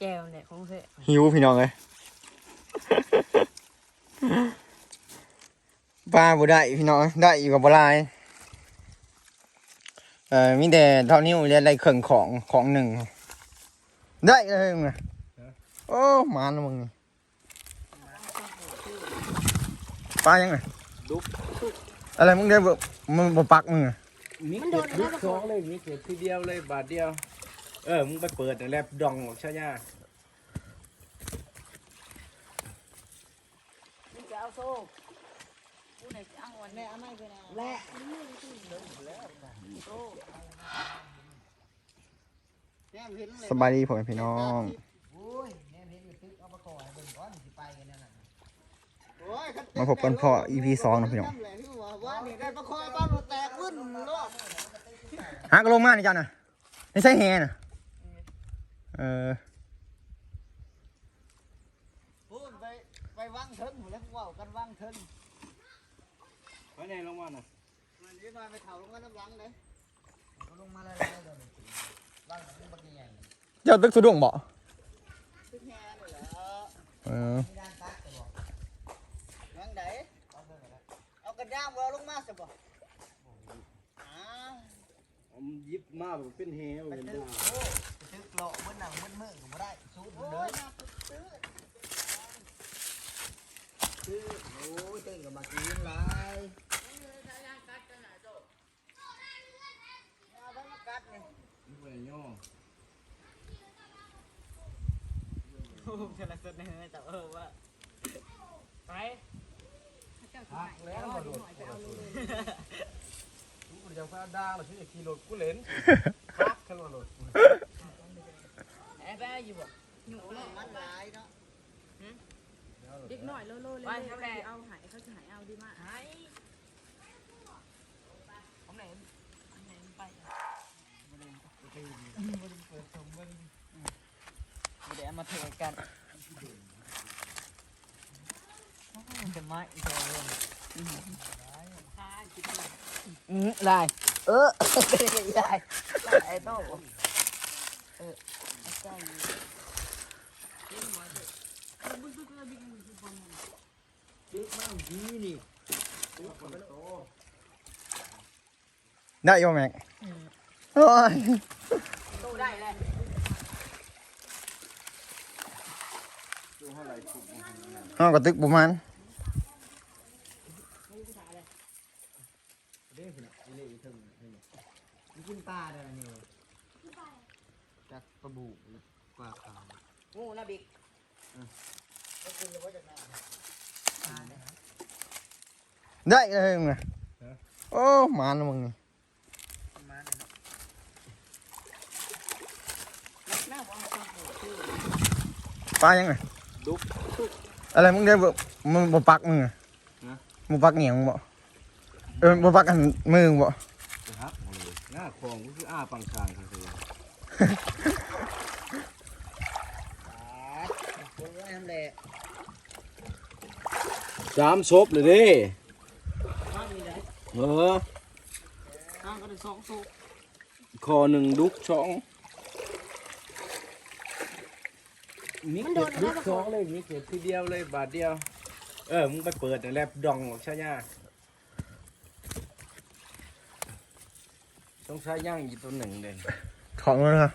แก้วเนี่ยของเสหิวพี่น้องเลยปลาบ่ได้พี่น้องได้อีกกับบ่หลายเอ่อมีแต่เท่านิ้วเรียนได้เครื่องของของหนึ่ง ได้เลยมึงอะโอ้หมาแล้วมึงนี่ปลายังไงดุกอะไรมึงได้บ่มันบ่ปักมึงอะมีเก็บลูกสองเลยมีเก็บทีเดียวเลยบาทเดียว เออ มึงไปเปิดแต่แลบดองของชายานี่จะเอาโซ่ผู้ไหนจะเอาวันนี้เอาไม่ไปนะและสบายดีผมเป็นพี่น้องมาพบกันพอ EP สองนะพี่น้องว่านี่ได้ประคอยบ้านแตกวุ่นโลกหากระลงมานี่จ้าน่ะไม่ใช่แฮน่ะ เออพูดไปไปวังเทิงแล้วว่ากันวังเทิงไปไหนลงมาน่ะมันยืนมาไปเถาลงกันน้ำหลังเลยลงมาเลยเดี๋ยววังมันบักใหญ่เจ้าตึกสะดวงบ่ตึกแง่เลยเหรอเออมีด้านตักจะบอกวังไหนเอากระด้างวอลงมาสิบ่อ้าวเอามันยิบมาแบบเป็นเฮวไปเห็นตึบ่กโอ้ตึก เลาะมันหนังมันมือก็บ่ได้สู้เด้อคือโอ้ยเต้นกับมากินไรเอาไปมากัดนี่มันบ่ได้ย่อเธอละสุดในแต่เออว่าไปพักแล้วมาโดดกูจะพาด่าแล้วพี่จะขี่รถกูเล่นพักขึ้นมารถกูไอ้แม่อยู่บ่หนูมันหลายเนาะเด็กหน่อยโลโลเลยเขาทำแหละเอาหายเขาจะหายเอาดีมากไอ้ของไหนอันไหนมันไปเดี๋ยวมาเทกันจะมาอีกแล้วอืมได้เออได้ไอ้โต้เออ ได้โยแม็กโอ้ยโต้ได้เลยเอากระตึกประมาณกินปลาเด้อนี่ จากปลาบูปลาขาวงูนะบิ๊กได้เลยมึงอะโอ้หมาแล้วมึงนี่มาเด้อแม่ของคนโหดชื่อปลายังไงดุกอะไรมึงได้บ่มันบ่ปักมึงอะฮะบ่ปักเหนียงมึงบ่เออบ่ปักกันมือมึงบ่จะฮักเอาเลยหน้าคลองกูคืออ้าปังคางครับ สามศพเลยด้ข้างนี้ได้เออข้างก็ได้สองสูคอหนึ่งดุกสองมีเก็บดุกสองเลยมีเก็บทีเดียวเลยบาทเดียว เออ มึงไปเปิดแต่แลบดองของชายาต้องใช้ย่างอีกตัวหนึ่งเด่น ของมันนะ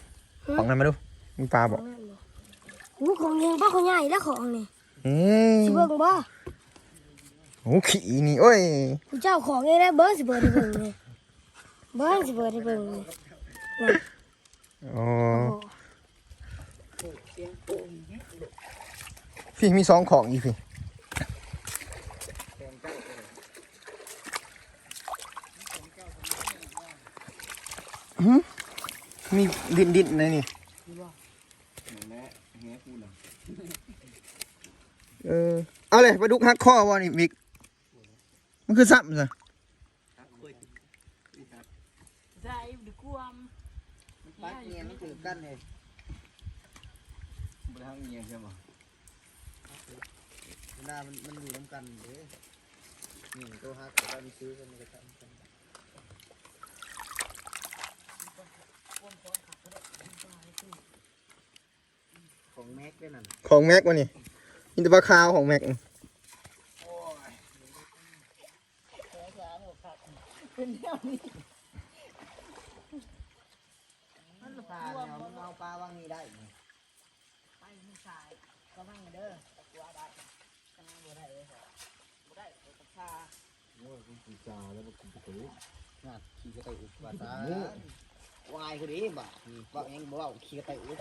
ของนั้นมาดูมีปลาบ่หูของเองป้าของใหญ่แล้วของนี่เอ้ยสิเบิ่งบ่โอ้ขี้นี่โอ้ยผู้เจ้าของเองได้เบิ่งสิเบิ่งให้เบิ่งเลยเบิ่งสิเบิ่งให้เบิ่งเลยอ๋อพี่มีสองของอีกพี่หึมี ดินดินๆในนี่แม่แม่กูน่ะเออเอาเลยปลาดุกหักข้อวะนี่มิก มันคือซ้ำสิใจดีกวมปลาเงี้ยมันถือกันเลยบทางเงียใช่ไหมเวลามันมันอยู่น้ำกันเด้นี่ตัวฮักตอนซื้อกันมันก็ทำกัน ของแม็กด้วยนั่นของแม็กวะนี่อินเตอร์ปลาคาวของแม็กเป็นแนวนี้มันปลาเนี่ยมึงเอาปลาวางนี่ได้นี่ไปมึงชายก็มั่งเด้อตะกัวได้ก็มั่งบ่ได้เลยบ่ได้ตะชาน่ะขี่กระต่ายอุดปลาตา วายคือดีบ่นี่บอกเองบอกว่าขี่กระต่ายอุด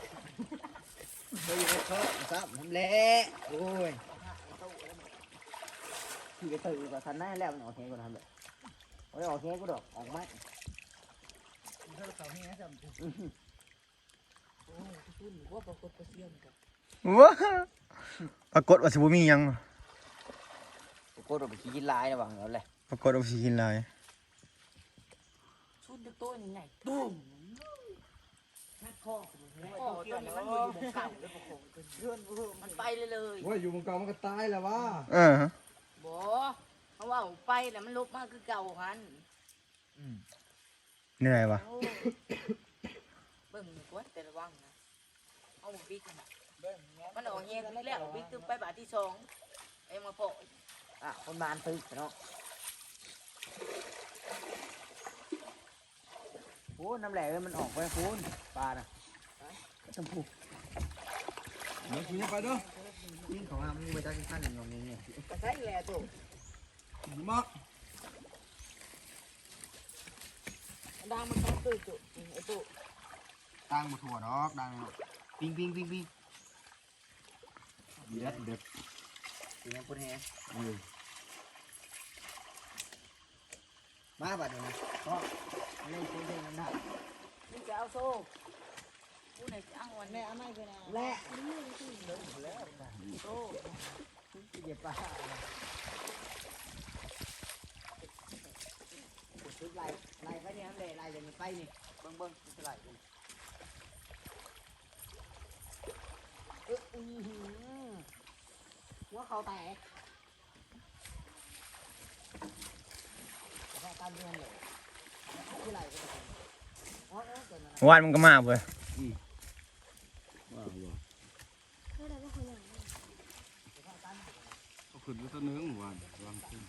เฮ้ยเขาซ้ำทำแหละโอ้ยขี่กระต่ายอุดปลาทันได้แล้วมันออกแหงกูทำเลยเอาได้ออกแหงกูดอกออกไหมโอ้คุณว่าปรากฏเสียงกันว้าปรากฏว่าสิบ่มีหยังโคตรไปขี่ลายนะบังเอาเลยปรากฏว่าสิกินหลายชุดตัวนี่ไงตุ้ม นัดคอคอตัวนี้มันอยู่บนเก่าเลยปะโขเลื่อนมันไปเลยเลยว่าอยู่บนเก่ามันก็ตายแล้วว่าเออบ่เพราะว่าไปแล้วมันลบมากคือเก่าหันเหนื่อยวะโอ้เบิ่งกว่าแต่ระวังนะเอาบิ๊กนะมันออกเงี้ยบิ๊กแล้วบิ๊กตึ้งไปบาทที่สองเอ็งมาโปะอะคนบานตึกเนาะโอ้น้ำแหลกมันออกไปคูณปลาน่ะ ชมพูเดี๋ยวกินไปเด้อยิ่งของเรามึงไปตั้งขั้นหนึ่งตรงนี้เนี่ยกระใช้แหล่ตัวมักดังมันต้องตื่นจุไอ้ตัวตั้งมาถั่วดอกดังปิงปิงปิงปิงเด็ดเด็ดปิงยังปุ่นแฮมาบัดนี้นะก็เล่นปุ่นแฮมันได้นี่จะเอาโซ่ แม่เอาไม่ไปนะและโซ่เจ็บปลาชุดลายลายไปเนี่ยน้ำแหลกลายอย่างนี้ไปนี่เบิ้งเบิ้งชุดลายหัวเขาแตกตามเงินเลยชุดลายก็ได้อ๋อเออเกิดมาวานมันก็มาเว้ย ว้าวว้าว เท่าไหร่ก็คนละ ก็ ขึ้นไปตัวหนึงวานวางขึ้น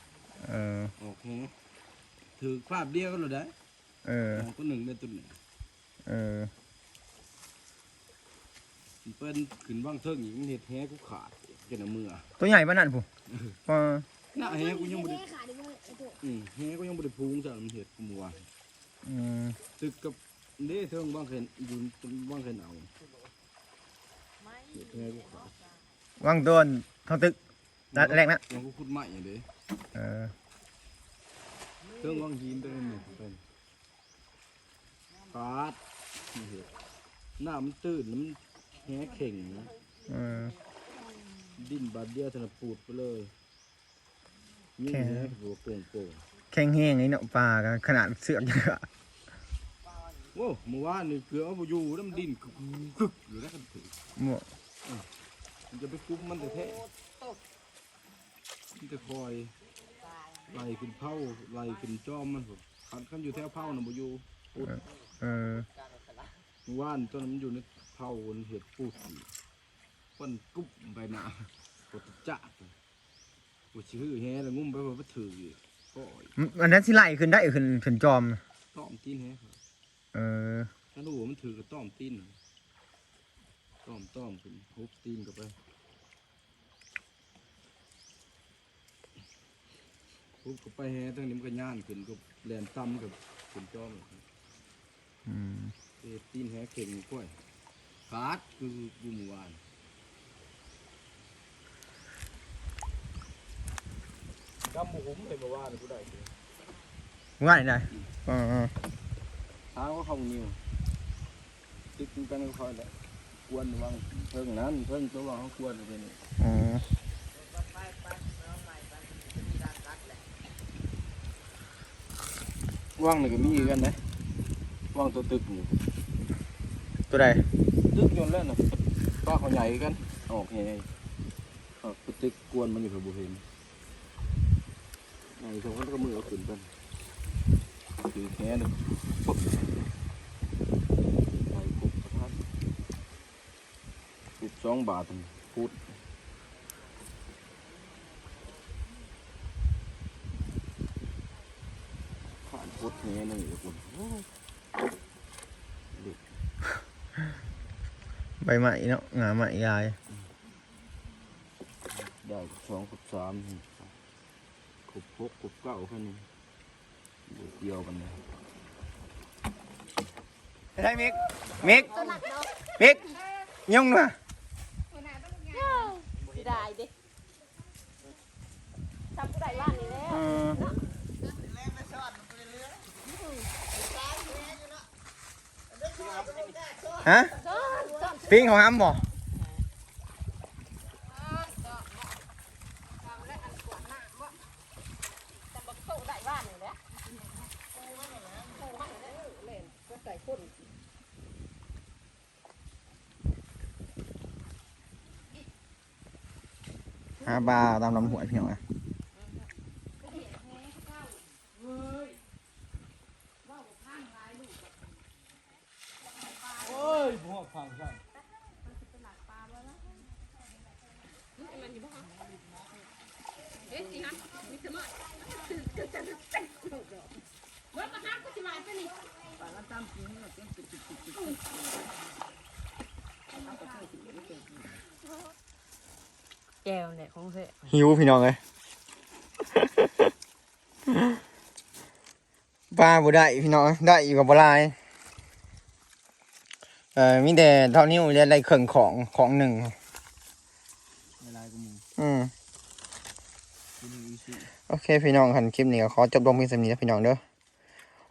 เออออกหูถือภาพเดียวกันเลยได้เออออกตัวหนึ่งได้ตัวหนึ่งเออเปิ้นขึ้นบ้างเทิงอีกมันเห็ดแฮกูขาดเกินเอามือตัวใหญ่ปานนั้นผู้ก็หน้าแฮกูยังบ่ได้ขาดอีกเลยไอ้ตัวอืมแฮกูยังบ่ได้พุงจ้ะมันเห็ดกูมัวอืมตึกกับเด้เทิงบ้างเห็นอยู่บ้างเห็นเอาเห็ดแฮกูขาดวางต้นทางตึก นัดแรกนะยังกูขุดใหม่อย่างเด้เออเทิงบ้างหินตัวนึงเป็นขาดนี่เห็ดหน้ามันตื้นแล้วมันแฮเข่งนะเออดิ้นบาดเดียวถนัดปูดไปเลยยิ่งแค่แฮหัวโป่งโป่งแข็งแห้งไอ้เนาะปลากันขนาดเสือกยังอะโอ้เมื่อวานนี่เกลือเอาไปอยู่แล้วมันดิ้นกึกกึกอยู่แล้วกันถือหมวมันจะไปกุ๊บมันแต่แท้ มันจะคอยไล่ขึ้นเผาไล่ขึ้นจอมมันผมขันขันอยู่แถวเผาน่ะบ่อยู่ปุดเออเมื่อวานตอนนั้นมันอยู่ในเผามันเห็ดปูดปั้นกุ๊บไปหนาปดจัดปวดชื่อแฮแล้วงุ้มไปว่าถืออีกก็อันนั้นสิไล่ขึ้นได้ขึ้นขึ้นจอมต้อมตีนแฮครับเออถ้าดูว่ามันถือกับต้อมตีนน่ะต้อมต้อมขึ้นฮุบตีนกับไป ฮุบกับไปแฮตั้งนี้มันก็ย่านขึ้นกับแลนต่ำกับขึ้นจอมอืมเอตีนแฮเข่งกล้วยขาดคืออยู่หมู่บ้านกำหมูหุ้มเลยมาว่าเลยกูได้เลยง่ายได้เออเท้าก็เข้านิ้วติ๊กกันก็ค่อยแหละกวนวางเพิ่งนั้นเพิ่งตัววางเขากวนไปนี่อ๋อ ว่างนี่ก็มีกันนะว่างตัวตึกนี่ตัวใดตึกจนแล้วนะป้าเขาใหญ่กันออกไงออกตึกกวนมันอยู่กับบุเห็นไอ้สองคนก็มือเอาขึ้นกันคือแค่นึงปุ๊บไปปุ๊บสะพัดสิบสองบาทพุท ธผ่านพุทธนี้หนึ่งอีกคนใบไม้เนาะงาไม้ยาย ได้สองกับสามครบหกครบเก้าแค่นี้เดียวกันเลยได้มิกมิกมิกยุ่งมาสิได้เด้ทำผู้ใดบ้านนี่แล้ว ฮะปิ้งของอ้ำบ่แต่บ่โตได้บ้านนี่แหละหาปลาตามลำห้วยพี่น้องอะ โอ้ยพวกฟังใช่ แก้วเนี่ยของเสหิวพี่น้องเลยปลาบ่ได้พี่น้องได้อยู่กับบ่หลายเอ่อมีแต่เท่านิ้วเรียนได้เครื่องของของหนึ่งไม่ลายกูมึงอืมกูมีอีสิ โอเคพี่น้องคันคลิปนี้ก็ขอจบลงเพียงสำนี้นะพี่น้องเด้อ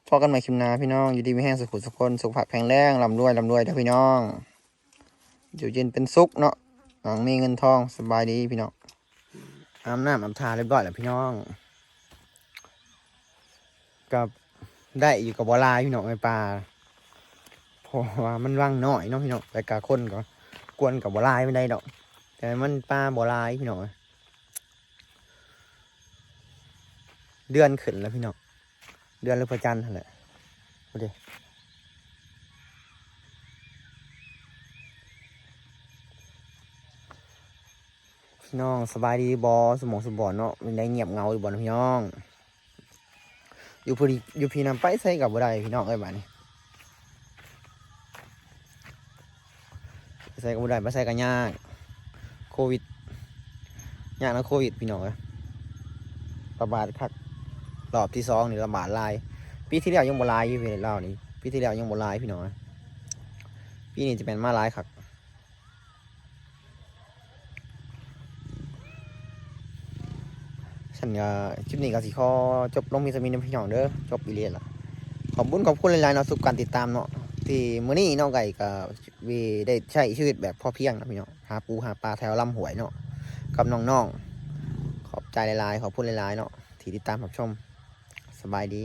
พอกันใหม่คลิปหน้าพี่น้องอยู่ดีมีแห้งสุขุสุขคนสุขภาพแข็งแรงร่ำรวยร่ำรวยเด้อพี่น้องอยู่เย็นเป็นสุขเนาะหลังมีเงินทองสบายดีพี่น้องอาบน้ำอาบทาเรียบร้อยแล้วพี่น้องกับได้อยู่กับบัวลายพี่น้องในป่าเพราะว่ามันว่างน้อยเนาะพี่น้องแต่กาคนก็กวนกับบัวลายไม่ได้ดอก แต่มันป่าบัวลายพี่น้อง เดือนขึ้นแล้วพี่น้องเดือนหรือพระจันทร์นั่นแหละดูดิพี่น้องสบายดีบอสมองสมบอนเนาะมันได้เงียบเงาอยู่บอนพี่น้อง อยู่พอดีอยู่พี่นำไปใส่กับบ่ได้พี่น้องเอ้ยบ้านี้ใส่กับบ่ได้ไปใส่กันยากโควิดยากนะโควิดพี่น้องระบาดคัก รอบที่สองนี่ระบาดลายปีที่แล้วยังบ่ลายอยู่พี่เล่านี่ปีที่แล้วยังบ่ลายพี่น้องปีนี้จะเป็นมาลายครับฉันก็คลิปนี้ก็สิขอจบลงมีสมินพี่น้องเด้อจบอีเลียนละขอบคุณขอบคุณหลายๆเนาะสุขการติดตามเนาะที่มื้อนี้น้องไก่ก็วีได้ใช้ชีวิตแบบพอเพียงนะพี่น้องหาปูหาปลาแถวลำหวยเนาะกับน้องๆขอบใจหลายๆขอบคุณหลายๆเนาะที่ติดตามรับชม สบายดี